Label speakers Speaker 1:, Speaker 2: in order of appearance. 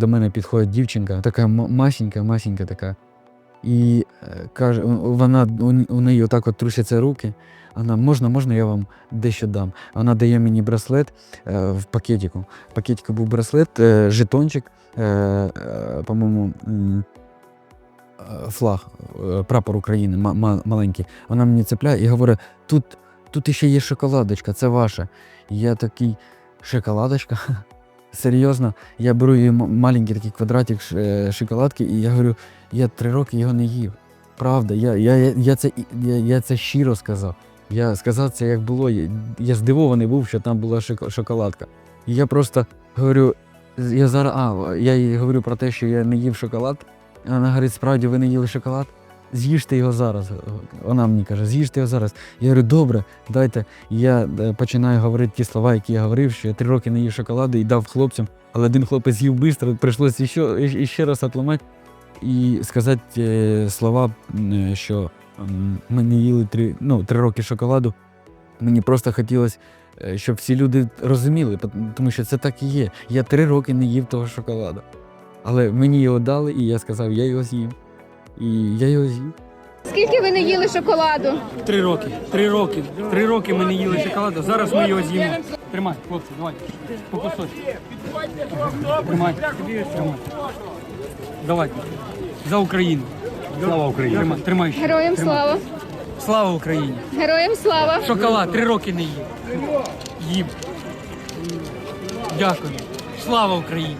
Speaker 1: до мене підходить дівчинка, така масенька, масенька така. І е, каже, вона у, неї отак от трусяться руки. Вона можна, можна, я вам дещо дам. Вона дає мені браслет е, в пакетику. В пакетику був браслет, е, жетончик, по-моєму, флаг, прапор України ма- ма- маленький. Вона мені цепляє і говорить: тут, тут іще є шоколадочка, це ваша. Я такий, шоколадочка? Серйозно, я беру її маленький такий квадратик е, шоколадки, і я говорю, я три роки його не їв. Правда, я, я, я, я, це, я, я це щиро сказав. Я сказав це як було. Я, я здивований був, що там була шоколадка. І я просто говорю, я зараз, а, я їй говорю про те, що я не їв шоколад. Вона говорить, справді ви не їли шоколад? З'їжте його зараз. Вона мені каже, з'їжте його зараз. Я говорю, добре, дайте. Я е, починаю говорити ті слова, які я говорив, що я три роки не їв шоколаду і дав хлопцям, але один хлопець їв швидко, прийшлося ще, ще раз отламати і сказати е, слова, що ми не їли три, ну, три роки шоколаду. Мені просто хотілося, е, щоб всі люди розуміли, тому що це так і є. Я три роки не їв того шоколаду. Але мені його дали, і я сказав, я його з'їм. І я його з'їв.
Speaker 2: Скільки ви не їли шоколаду?
Speaker 3: Три роки. Три роки. Три роки ми не їли шоколаду. Зараз ми його з'їмо. Тримай, хлопці, давай. По кусочку. Тримай. Тримай. Давайте. За Україну. Слава Україні. Тримай, тримай. ще.
Speaker 2: Героям
Speaker 3: Тримай.
Speaker 2: слава!
Speaker 3: Слава Україні.
Speaker 2: Героям слава!
Speaker 3: Шоколад три роки не їв. Їм. Дякую. Слава Україні.